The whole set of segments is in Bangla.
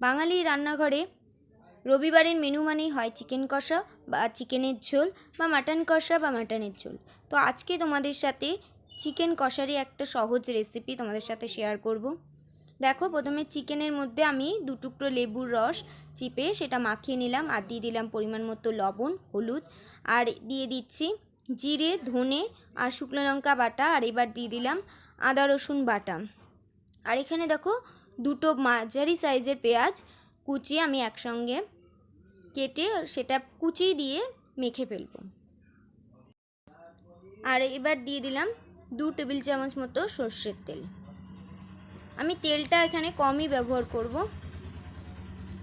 বাঙালি রান্নাঘরে রবিবারের মেনু মানেই হয় চিকেন কষা বা চিকেনের ঝোল বা মাটন কষা বা মাটনের ঝোল। তো আজকে তোমাদের সাথে চিকেন কষারই একটা সহজ রেসিপি তোমাদের সাথে শেয়ার করব। দেখো, প্রথমে চিকেনের মধ্যে আমি দু টুকরো লেবুর রস চিপে সেটা মাখিয়ে নিলাম আর দিয়ে দিলাম পরিমাণ মতো লবণ, হলুদ আর দিয়ে দিচ্ছি জিরে, ধনে আর শুকনো লঙ্কা বাটা আর এবার দিয়ে দিলাম আদা রসুন বাটা। আর এখানে দেখো দুটো মাঝারি সাইজের পেঁয়াজ কুচিয়ে আমি একসঙ্গে কেটে সেটা কুচি দিয়ে মেখে ফেলব। আর এবার দিয়ে দিলাম দু টেবিল চামচ মতো সর্ষের তেল। আমি তেলটা এখানে কমই ব্যবহার করব।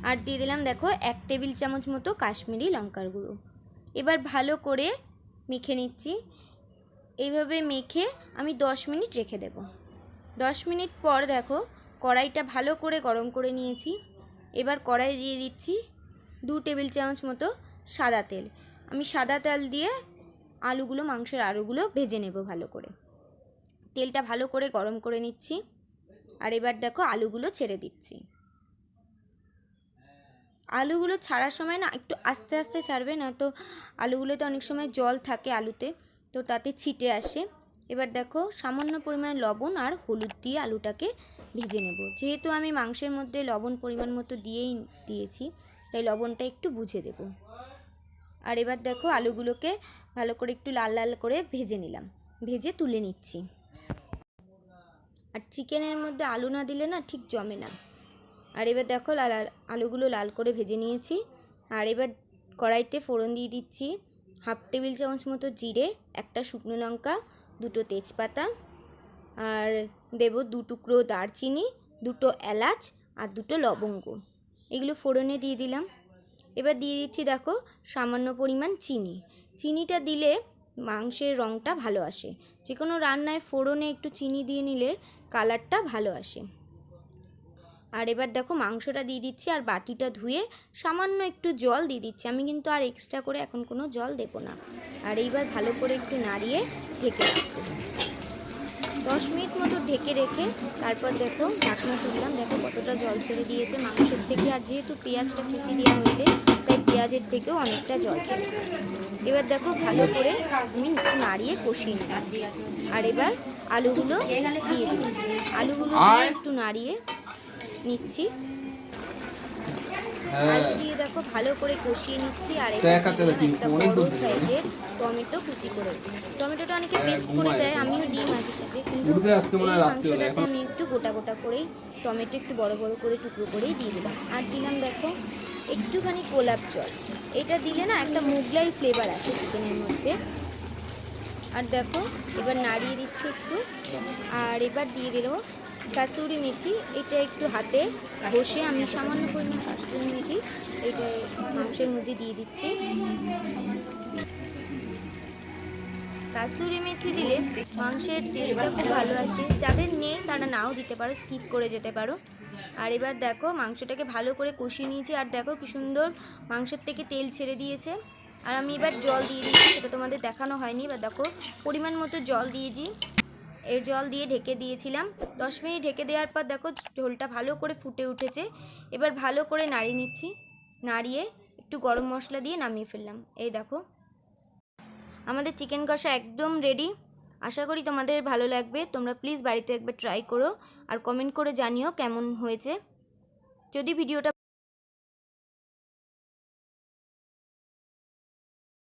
আর দিয়ে দিলাম দেখো এক টেবিল চামচ মতো কাশ্মীরি লঙ্কার গুঁড়ো। এবার ভালো করে মেখে নিচ্ছি। এইভাবে মেখে আমি দশ মিনিট রেখে দেব। দশ মিনিট পর দেখো কড়াইটা ভালো করে গরম করে নিয়েছি। এবার কড়াই দিয়ে দিচ্ছি দু টেবিল চামচ মতো সাদা তেল। আমি সাদা তেল দিয়ে আলুগুলো, মাংসের আলুগুলো ভেজে নেব ভালো করে। তেলটা ভালো করে গরম করে নিচ্ছি। আর এবার দেখো আলুগুলো ছেড়ে দিচ্ছি। আলুগুলো ছাড়ার সময় না একটু আস্তে আস্তে ছাড়বে না তো আলুগুলোতে অনেক সময় জল থাকে আলুতে, তো তাতে ছিটে আসে। এবার দেখো সামান্য পরিমাণে লবণ আর হলুদ দিয়ে আলুটাকে ভেজে নেব। যেহেতু আমি মাংসের মধ্যে লবণ পরিমাণ মতো দিয়েই দিয়েছি, তাই লবণটা একটু বুঝে দেব। আর এবার দেখো আলুগুলোকে ভালো করে একটু লাল লাল করে ভেজে নিলাম। ভেজে তুলে নিচ্ছি। আর চিকেনের মধ্যে আলু না দিলে না ঠিক জমে না। আর এবার দেখো লাল আলুগুলো লাল করে ভেজে নিয়েছি। আর এবার কড়াইতে ফোড়ন দিয়ে দিচ্ছি হাফ টেবিল চামচ মতো জিরে, একটা শুকনো লঙ্কা, দুটো তেজপাতা আর দেব দু টুকরো দারচিনি, দুটো এলাচ আর দুটো লবঙ্গ। এগুলো ফোড়নে দিয়ে দিলাম। এবার দিয়ে দিচ্ছি দেখো সামান্য পরিমাণ চিনি। চিনিটা দিলে মাংসের রঙটা ভালো আসে। যে কোনো রান্নায় ফোড়নে একটু চিনি দিয়ে নিলে কালারটা ভালো আসে। আর এবার দেখো মাংসটা দিয়ে দিচ্ছি আর বাটিটা ধুয়ে সামান্য একটু জল দিয়ে দিচ্ছি। আমি কিন্তু আর এক্সট্রা করে এখন কোনো জল দেবো না। আর এইবার ভালো করে একটু নাড়িয়ে ঢেকে রাখব। দশ মিনিট মতো ঢেকে রেখে তারপর দেখো ঢাকনা তুললাম। দেখো কতটা জল ছেড়ে দিয়েছে মাংসের থেকে। আর যেহেতু পেঁয়াজটা কুচি দেওয়া হয়েছে তাই পেঁয়াজের থেকেও অনেকটা জল ছেড়েছে। এবার দেখো ভালো করে আমি একটু নাড়িয়ে কষিয়ে নিলাম। আর এবার আলুগুলো দিয়ে দিই আলুগুলো দিয়ে একটু নাড়িয়ে নিচ্ছি। আলু দিয়ে দেখো ভালো করে কষিয়ে নিচ্ছি। আর একটা বড় সাইজের টমেটো কুচি করে টমেটোটা অনেকে হ্যাঁ, পেস্ট করে দেয়। আমিও দিই মাঝে কিন্তু উঠবে আজকে মনে হয় রাত্রিবেলা, এখন- আমি একটু গোটা গোটা করেই টমেটো একটু বড় বড় করে টুকরো করেই দিয়ে দিলাম। আর দিলাম দেখো একটুখানি গোলাপ জল। এটা দিলে না একটা মুগলাই ফ্লেভার আসে চিকেনের মধ্যে। আর দেখো এবার নাড়িয়ে দিচ্ছি একটু। আর এবার দিয়ে দিল কাসুরি মেথি। এটা একটু হাতে বসে আমি সামান্য পরিমাণ কাসুরি মেথি এটা মাংসের মধ্যে দিয়ে দিচ্ছি। কাসুরি মেথি দিলে মাংসের টেস্টটা খুব ভালো আসে। যাদের নেই, তারা নাও দিতে পারো স্কিপ করে যেতে পারো। আর এবার দেখো, মাংসটাকে ভালো করে কষিয়ে নিয়েছি। আর দেখো কি সুন্দর মাংসের থেকে তেল ছেড়ে দিয়েছে। আর আমি এবার জল দিয়ে দিয়েছি, সেটা তোমাদের দেখানো হয়নি। এবার দেখো, পরিমাণ মতো জল দিয়ে দিই। এই জল দিয়ে ঢেকে দিয়েছিলাম। দশ মিনিট ঢেকে দেওয়ার পর দেখো, ঝোলটা ভালো করে ফুটে উঠেছে। এবার ভালো করে নাড়িয়ে নিচ্ছি। নাড়িয়ে একটু গরম মশলা দিয়ে নামিয়ে ফেললাম। এই দেখো আমাদের চিকেন কষা একদম রেডি আশা করি তোমাদের ভালো লাগবে। তোমরা প্লিজ বাড়িতে একবার ট্রাই করো। আর কমেন্ট করে জানিও কেমন হয়েছে। যদি ভিডিওটা